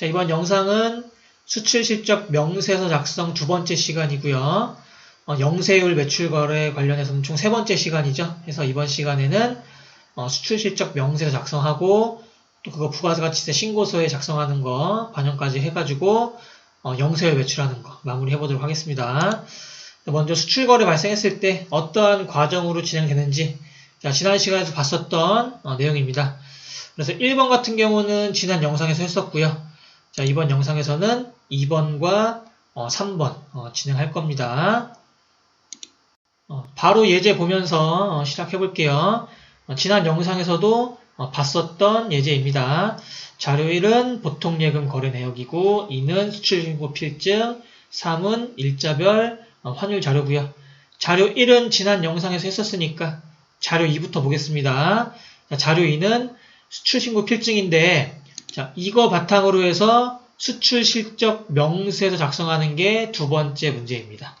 자, 이번 영상은 수출 실적 명세서 작성 두 번째 시간이고요. 어, 영세율 매출 거래 관련해서는 총 세 번째 시간이죠. 그래서 이번 시간에는 어, 수출 실적 명세서 작성하고 또 그거 부가가치세 신고서에 작성하는 거 반영까지 해가지고 어, 영세율 매출하는 거 마무리 해 보도록 하겠습니다. 먼저 수출 거래 발생했을 때 어떠한 과정으로 진행되는지 자, 지난 시간에서 봤었던 어, 내용입니다. 그래서 1번 같은 경우는 지난 영상에서 했었고요. 자, 이번 영상에서는 2번과 어, 3번 어, 진행할 겁니다. 어, 바로 예제 보면서 어, 시작해 볼게요. 어, 지난 영상에서도 어, 봤었던 예제입니다. 자료 1은 보통 예금 거래 내역이고 2는 수출신고 필증, 3은 일자별 어, 환율 자료고요. 자료 1은 지난 영상에서 했었으니까 자료 2부터 보겠습니다. 자, 자료 2는 수출신고 필증인데 자, 이거 바탕으로 해서 수출 실적 명세서 작성하는 게 두 번째 문제입니다.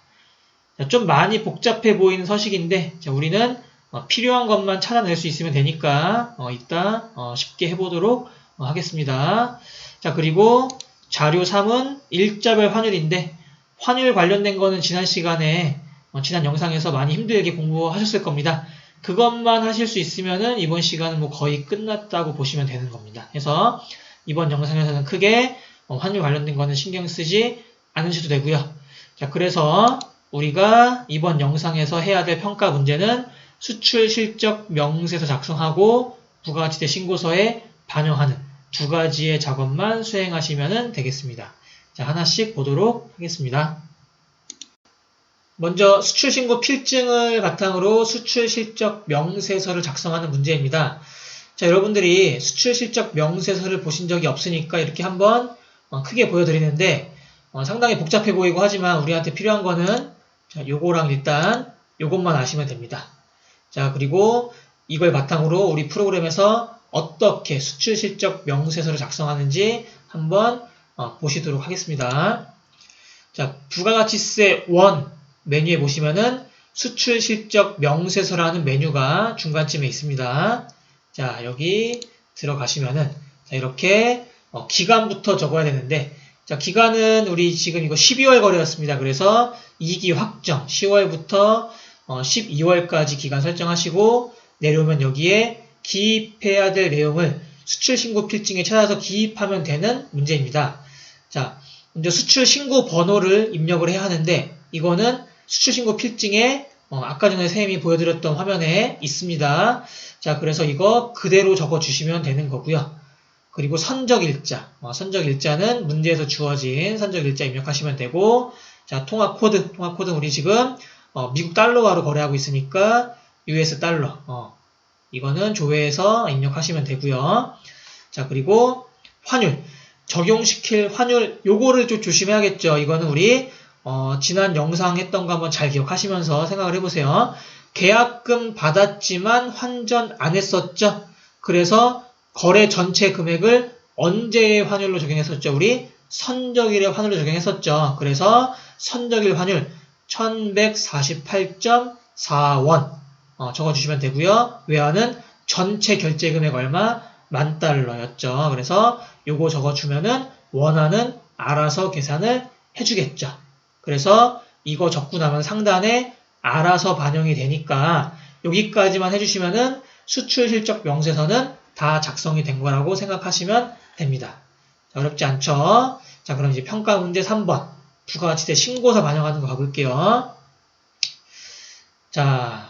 자, 좀 많이 복잡해 보이는 서식인데 자, 우리는 어, 필요한 것만 찾아낼 수 있으면 되니까 어, 이따 어, 쉽게 해보도록 어, 하겠습니다. 자 그리고 자료 3은 일자별 환율인데 환율 관련된 거는 지난 시간에 어, 지난 영상에서 많이 힘들게 공부하셨을 겁니다. 그것만 하실 수 있으면은 이번 시간은 뭐 거의 끝났다고 보시면 되는 겁니다. 그래서 이번 영상에서는 크게 어, 환율 관련된 거는 신경 쓰지 않으셔도 되고요. 자, 그래서 우리가 이번 영상에서 해야 될 평가 문제는 수출 실적 명세서 작성하고 부가가치세 신고서에 반영하는 두 가지의 작업만 수행하시면 되겠습니다. 자, 하나씩 보도록 하겠습니다. 먼저 수출 신고 필증을 바탕으로 수출 실적 명세서를 작성하는 문제입니다. 자, 여러분들이 수출 실적 명세서를 보신 적이 없으니까 이렇게 한번 어, 크게 보여드리는데 어, 상당히 복잡해 보이고 하지만 우리한테 필요한 거는 자, 요거랑 일단 요것만 아시면 됩니다. 자, 그리고 이걸 바탕으로 우리 프로그램에서 어떻게 수출 실적 명세서를 작성하는지 한번 어, 보시도록 하겠습니다. 자, 부가가치세 1 메뉴에 보시면은 수출 실적 명세서라는 메뉴가 중간쯤에 있습니다. 자, 여기 들어가시면은 자, 이렇게 어, 기간부터 적어야 되는데 자, 기간은 우리 지금 이거 12월 거래였습니다. 그래서 2기 확정 10월부터 어, 12월까지 기간 설정하시고 내려오면 여기에 기입해야 될 내용을 수출 신고 필증에 찾아서 기입하면 되는 문제입니다. 자, 먼저 수출 신고 번호를 입력을 해야 하는데 이거는 수출신고 필증에 어, 아까 전에 선생님이 보여드렸던 화면에 있습니다. 자, 그래서 이거 그대로 적어주시면 되는 거고요. 그리고 선적일자, 어, 선적일자는 문제에서 주어진 선적일자 입력하시면 되고 자, 통화코드, 통화코드 우리 지금 어, 미국 달러화로 거래하고 있으니까 US 달러, 어, 이거는 조회해서 입력하시면 되고요. 자, 그리고 환율, 적용시킬 환율, 요거를 좀 조심해야겠죠. 이거는 우리 어, 지난 영상 했던 거 한번 잘 기억하시면서 생각을 해보세요. 계약금 받았지만 환전 안 했었죠. 그래서 거래 전체 금액을 언제의 환율로 적용했었죠? 우리 선적일의 환율로 적용했었죠. 그래서 선적일 환율 1148.4원 어, 적어주시면 되고요. 외화는 전체 결제 금액 얼마? 만 달러였죠. 그래서 요거 적어주면은 원하는 알아서 계산을 해주겠죠. 그래서 이거 적고 나면 상단에 알아서 반영이 되니까 여기까지만 해주시면은 수출 실적 명세서는 다 작성이 된 거라고 생각하시면 됩니다. 자, 어렵지 않죠? 자, 그럼 이제 평가 문제 3번. 부가가치세 신고서 반영하는 거 가볼게요. 자,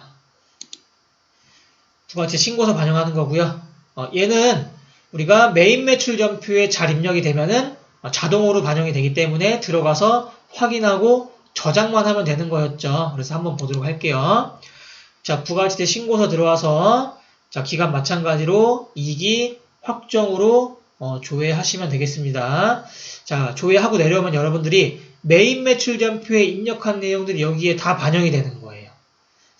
부가가치세 신고서 반영하는 거고요. 어, 얘는 우리가 메인 매출 전표에 잘 입력이 되면은 자동으로 반영이 되기 때문에 들어가서 확인하고 저장만 하면 되는 거였죠. 그래서 한번 보도록 할게요. 자, 부가가치세 신고서 들어와서 자, 기간 마찬가지로 2기 확정으로 어, 조회하시면 되겠습니다. 자, 조회하고 내려오면 여러분들이 메인 매출 전표에 입력한 내용들이 여기에 다 반영이 되는 거예요.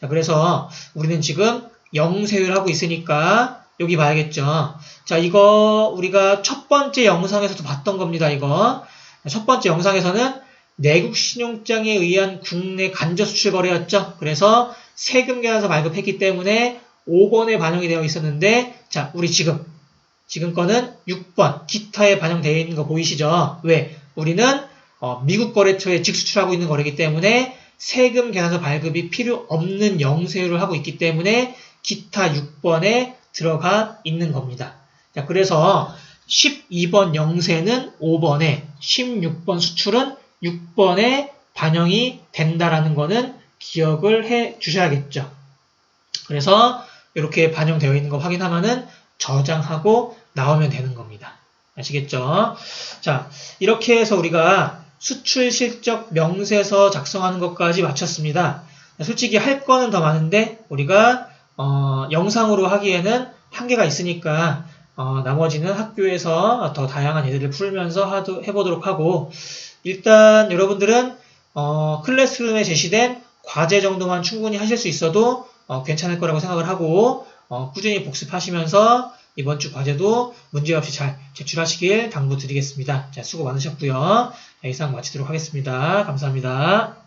자, 그래서 우리는 지금 영세율 하고 있으니까 여기 봐야겠죠. 자, 이거 우리가 첫 번째 영상에서도 봤던 겁니다, 이거. 첫 번째 영상에서는 내국 신용장에 의한 국내 간접 수출 거래였죠. 그래서 세금 계산서 발급했기 때문에 5번에 반영이 되어 있었는데 자, 우리 지금 지금 거는 6번 기타에 반영되어 있는 거 보이시죠? 왜? 우리는 어, 미국 거래처에 직수출하고 있는 거래이기 때문에 세금 계산서 발급이 필요 없는 영세율을 하고 있기 때문에 기타 6번에 들어가 있는 겁니다. 자, 그래서 12번 영세는 5번에 16번 수출은 6번에 반영이 된다라는 거는 기억을 해 주셔야겠죠. 그래서 이렇게 반영되어 있는 거 확인하면은 저장하고 나오면 되는 겁니다. 아시겠죠? 자, 이렇게 해서 우리가 수출 실적 명세서 작성하는 것까지 마쳤습니다. 솔직히 할 거는 더 많은데 우리가 어, 영상으로 하기에는 한계가 있으니까 어, 나머지는 학교에서 더 다양한 예들을 풀면서 하도, 해보도록 하고 일단 여러분들은 어, 클래스룸에 제시된 과제 정도만 충분히 하실 수 있어도 어, 괜찮을 거라고 생각을 하고 어, 꾸준히 복습하시면서 이번 주 과제도 문제없이 잘 제출하시길 당부드리겠습니다. 자, 수고 많으셨고요. 자, 이상 마치도록 하겠습니다. 감사합니다.